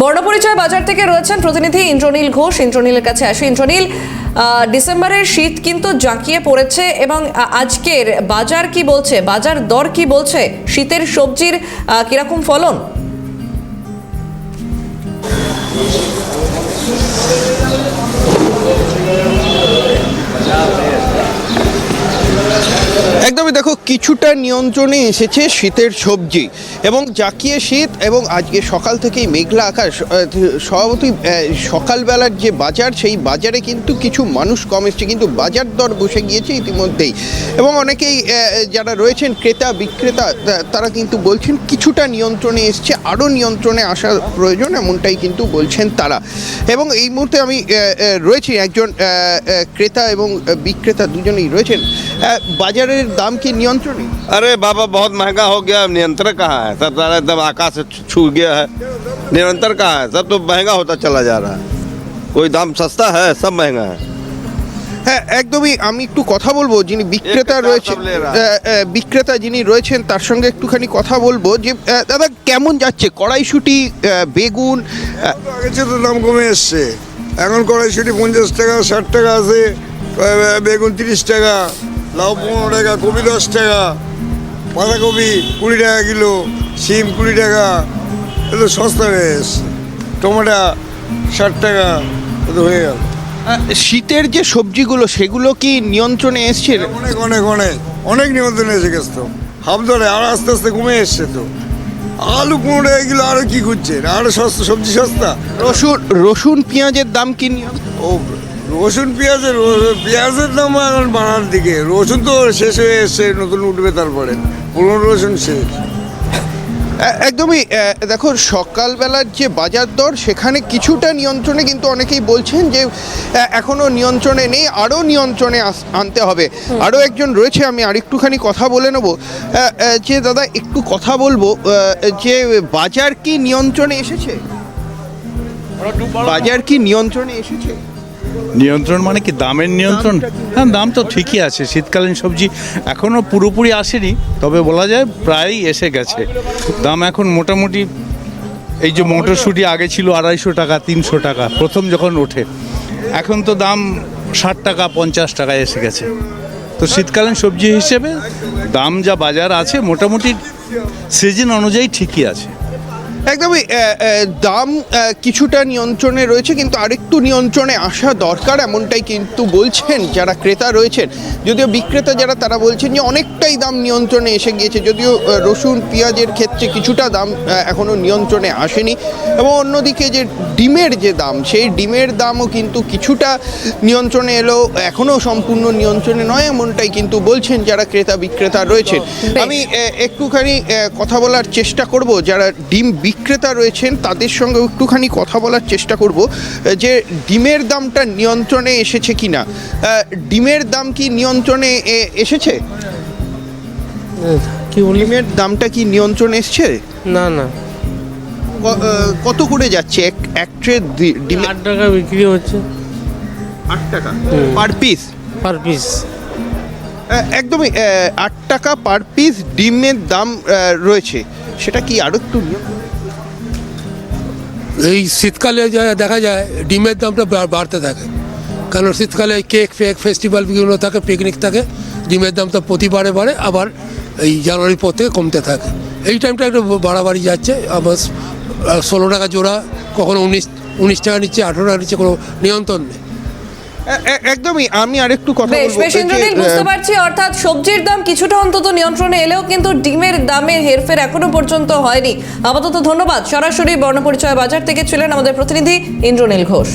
বর্ণপরিচয় বাজার থেকে রয়েছেন প্রতিনিধি ইন্দ্রনীল ঘোষ। ইন্দ্রনীলের কাছে আসি। ইন্দ্রনীল ডিসেম্বরের শীত কিন্তু জাঁকিয়ে পড়েছে এবং আজকের বাজার কি বলছে? বাজার দর কি বলছে? শীতের সবজির কীরকম ফলন? একদমই দেখো, কিছুটা নিয়ন্ত্রণে এসেছে শীতের সবজি এবং জাকিয়ে শীত এবং আজকে সকাল থেকেই মেঘলা আকাশ স্বভাবতই সকালবেলার যে বাজার, সেই বাজারে কিন্তু কিছু মানুষ কম এসছে, কিন্তু বাজার দর বসে গিয়েছে ইতিমধ্যেই। এবং অনেকেই যারা রয়েছেন, ক্রেতা, বিক্রেতা তারা কিন্তু বলছেন কিছুটা নিয়ন্ত্রণে এসছে, আরও নিয়ন্ত্রণে আসার প্রয়োজন এমনটাই কিন্তু বলছেন তারা। এবং এই মুহূর্তে আমি রয়েছি, একজন ক্রেতা এবং বিক্রেতা দুজনেই রয়েছেন। বাজারের দাম কি নিয়ন্ত্রণে अरे बाबा बहुत महंगा हो गया नियंत्रण कहाँ है सब सारा एकदम आकाश से छू- छू गया है निरंतर कहाँ है सब तो महंगा होता चला जा रहा है कोई दाम सस्ता है सब महंगा है হ্যাঁ একদমই আমি একটু কথা বলবো যিনি বিক্রেতা একটা রয়েছে সব লে রা। আহ, আহ, বিক্রেতা যিনি রয়েছেন তার সঙ্গে একটুখানি কথা বলবো যে আহ, দাদা কেমন যাচ্ছে কড়াইশুটি আহ, বেগুন আহ, আগের চেয়ে তো দাম কমে এসছে এখন কড়াইশুটি পঞ্চাশ টাকা ষাট টাকা আছে আহ, বেগুন তিরিশ টাকা লাউ পনেরো টাকা কপি দশ টাকা বাঁধাকপি কুড়ি টাকা কিলো সিম কুড়ি টাকা এতো সস্তা হয়ে এসছে টমেটো ষাট টাকা এত হয়ে গেল। শীতের যে সবজিগুলো সেগুলো কি নিয়ন্ত্রণে এসছে? অনেক অনেক অনেক অনেক নিয়ন্ত্রণে এসে গেছে তো। হাফ ধরে আর আস্তে আস্তে কমে এসছে তো। আলু পনেরো টাকা কিলো আরও কী খুঁজছেন? আরও সস্তা সবজি সস্তা? রসুন রসুন পেঁয়াজের দাম কি নিয়ন্ত্রণ? ও রসুন পেঁয়াজের পেঁয়াজের দাম এখন বাড়ার দিকে। রসুন তো শেষ হয়ে এসছে নতুন উঠবে তারপরে। পুরনো রসুন শেষ। একদমই দেখো সকালবেলার যে বাজার দর সেখানে কিছুটা নিয়ন্ত্রণে কিন্তু অনেকেই বলছেন যে এ, এখনও নিয়ন্ত্রণে নেই আরও নিয়ন্ত্রণে আনতে হবে। আরও একজন রয়েছে আমি আরেকটুখানি কথা বলে নেব। যে দাদা একটু কথা বলব যে বাজার কি নিয়ন্ত্রণে এসেছে? বাজার কি নিয়ন্ত্রণে এসেছে? নিয়ন্ত্রণ মানে কি? দামের নিয়ন্ত্রণ? হ্যাঁ দাম তো ঠিকই আছে। শীতকালীন সবজি এখনও পুরোপুরি আসেনি, তবে বলা যায় প্রায়ই এসে গেছে। দাম এখন মোটামুটি এই যে মটরশুঁটি আগে ছিল আড়াইশো টাকা, তিনশো টাকা, প্রথম যখন ওঠে, এখন তো দাম ষাট টাকা, পঞ্চাশ টাকায় এসে গেছে। তো শীতকালীন সবজি হিসেবে দাম যা বাজার আছে, মোটামুটি সিজন অনুযায়ী ঠিকই আছে। একদমই দাম কিছুটা নিয়ন্ত্রণে রয়েছে কিন্তু আরেকটু নিয়ন্ত্রণে আসা দরকার এমনটাই কিন্তু বলছেন যারা ক্রেতা রয়েছেন। যদিও বিক্রেতা যারা তারা বলছেন যে অনেকটাই দাম নিয়ন্ত্রণে এসে গিয়েছে যদিও রসুন পেঁয়াজের ক্ষেত্রে কিছুটা দাম এখনও নিয়ন্ত্রণে আসেনি। এবং অন্যদিকে যে ডিমের যে দাম সেই ডিমের দামও কিন্তু কিছুটা নিয়ন্ত্রণে এলো এখনও সম্পূর্ণ নিয়ন্ত্রণে নয় এমনটাই কিন্তু বলছেন যারা ক্রেতা বিক্রেতা রয়েছেন আমি একটুখানি কথা বলার চেষ্টা করব যারা ডিম বিক্রেতা রয়েছেন তাদের সঙ্গে একটুখানি কথা বলার চেষ্টা করব যে ডিমের দামটা নিয়ন্ত্রণে এসেছে কি না ডিমের দাম কি নিয়ন্ত্রণে এসেছে? কি ডিমের দামটা কি নিয়ন্ত্রণে এসছে? না না। কত করে যাচ্ছে? এক এক ট্রে ডিমের আট টাকা বিক্রি হচ্ছে। আট টাকা? Per piece? Per piece. একদমই আট টাকা পার পিস ডিমের দাম রয়েছে। সেটা কি আরও একটু এই শীতকালে যা দেখা যায়, ডিমের দামটা বাড়তে থাকে। কারণ শীতকালে কেক, ফেক, ফেস্টিভ্যাল বিভিন্ন থাকে পিকনিক থাকে, ডিমের দামটা প্রতিবারে বাড়ে আবার এই জানুয়ারির পর থেকে কমতে থাকে। এই টাইমটা একটু বাড়াবাড়ি যাচ্ছে। আবার ষোলো টাকা জোড়া, কখনো উনিশ উনিশ টাকা নিচ্ছে, আঠেরো টাকা নিচ্ছে, কোনো নিয়ন্ত্রণ নেই। একদমই আমি আরেকটু কথা বেশ বলব। বেশ ইন্দ্রনীল বুঝতে পারছি অর্থাৎ সবজির দাম কিছুটা অন্তত নিয়ন্ত্রণে এলেও কিন্তু ডিমের দামের হেরফের এখনও পর্যন্ত হয়নি। আপাতত ধন্যবাদ। সরাসরি বর্ণপরিচয় বাজার থেকে ছিলেন আমাদের প্রতিনিধি ইন্দ্রনীল ঘোষ।